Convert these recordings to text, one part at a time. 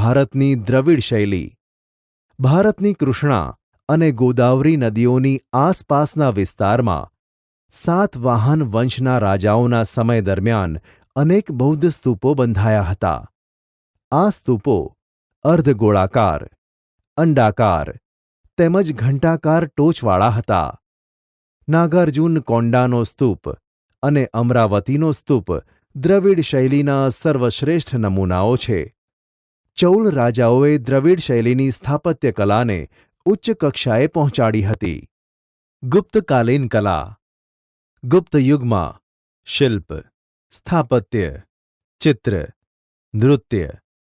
ભારતની દ્રવિડ શૈલી. ભારતની કૃષ્ણા અને ગોદાવરી નદીઓની આસપાસના વિસ્તારમાં સાતવાહન વંશના રાજાઓના સમય દરમિયાન અનેક બૌદ્ધ સ્તૂપો બંધાયા હતા. આ સ્તૂપો અર્ધગોળાકાર, અંડાકાર તેમજ ઘંટાકાર ટોચવાળા હતા. નાગાર્જુન કોંડાનો સ્તૂપ અને અમરાવતીનો સ્તૂપ દ્રવિડ શૈલીના સર્વશ્રેષ્ઠ નમૂનાઓ છે. ચૌલ રાજાઓએ દ્રવિડ શૈલીની સ્થાપત્ય કલાને ઉચ્ચ કક્ષાએ પહોંચાડી હતી. ગુપ્તકાલીન કલા, ગુપ્ત યુગમાં શિલ્પ, સ્થાપત્ય, ચિત્ર, નૃત્ય,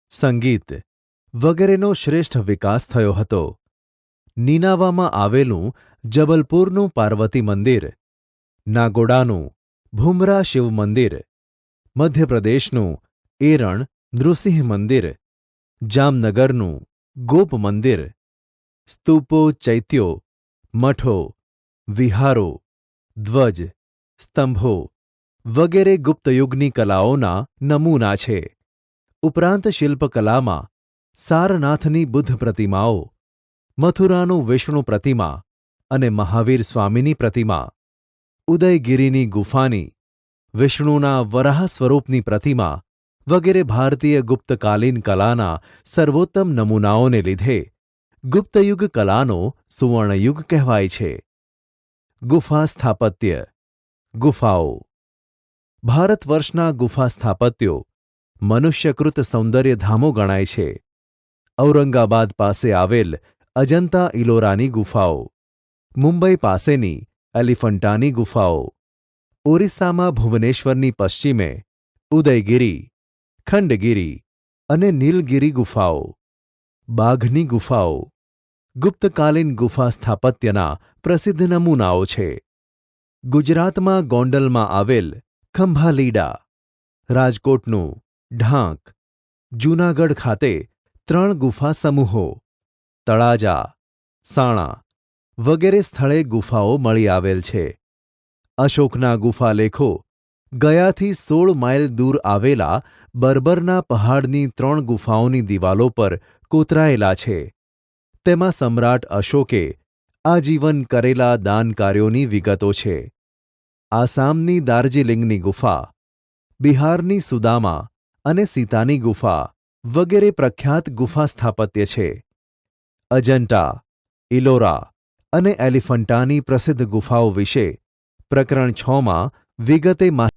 સંગીત વગેરેનો શ્રેષ્ઠ વિકાસ થયો હતો. નીનાવામાં આવેલું જબલપુરનું પાર્વતી મંદિર, નાગોડાનું ભૂમરા શિવ મંદિર, મધ્યપ્રદેશનું એરણ નૃસિંહ મંદિર જામનગરનું ગોપ મંદિર, સ્તૂપો ચૈત્યો, મઠો, વિહારો, ધ્વજ, સ્તંભો વગેરે ગુપ્તયુગની કલાઓના નમૂના છે. ઉપરાંત શિલ્પકલામાં સારનાથની બુદ્ધ પ્રતિમાઓ, મથુરાનું વિષ્ણુ પ્રતિમા અને મહાવીર સ્વામીની પ્રતિમા, ઉદયગીરીની ગુફાની, વિષ્ણુના વરાહ સ્વરૂપની પ્રતિમા વગેરે ભારતીય ગુપ્તકાલીન કલાના સર્વોત્તમ નમૂનાઓને લીધે ગુપ્તયુગ કલાનો સુવર્ણયુગ કહેવાય છે. ગુફા સ્થાપત્ય. ગુફાઓ. ભારત વર્ષના ગુફા સ્થાપત્યો મનુષ્યકૃત સૌંદર્યધામો ગણાય છે. ઔરંગાબાદ પાસે આવેલ અજંતા ઇલોરાની ગુફાઓ. મુંબઈ પાસેની એલિફન્ટાની ગુફાઓ. ઓરિસ્સામાં ભુવનેશ્વરની પશ્ચિમે ઉદયગીરી ખંડગીરી અને નીલગિરી ગુફાઓ, બાઘની ગુફાઓ, ગુપ્તકાલીન ગુફા સ્થાપત્યના પ્રસિદ્ધ નમૂનાઓ છે. ગુજરાતમાં ગોંડલમાં આવેલ ખંભાલીડા, રાજકોટનું ઢાંક, જૂનાગઢ ખાતે ત્રણ ગુફા સમૂહો, તળાજા, સાણા વગેરે સ્થળે ગુફાઓ મળી આવેલ છે. અશોકના ગુફાલેખો ગયાથી સોળ માઇલ દૂર આવેલા બર્બરના પહાડની ત્રણ ગુફાઓની દિવાલો પર કોતરાયેલા છે. તેમાં સમ્રાટ અશોકે આજીવન કરેલા દાન કાર્યોની વિગતો છે. આસામની દાર્જિલિંગની ગુફા, બિહારની સુદામા અને સીતાની ગુફા વગેરે પ્રખ્યાત ગુફા સ્થાપત્ય છે. અજંટા, ઇલોરા અને એલિફન્ટાની પ્રસિદ્ધ ગુફાઓ વિશે પ્રકરણ છમાં વિગતે માહિતી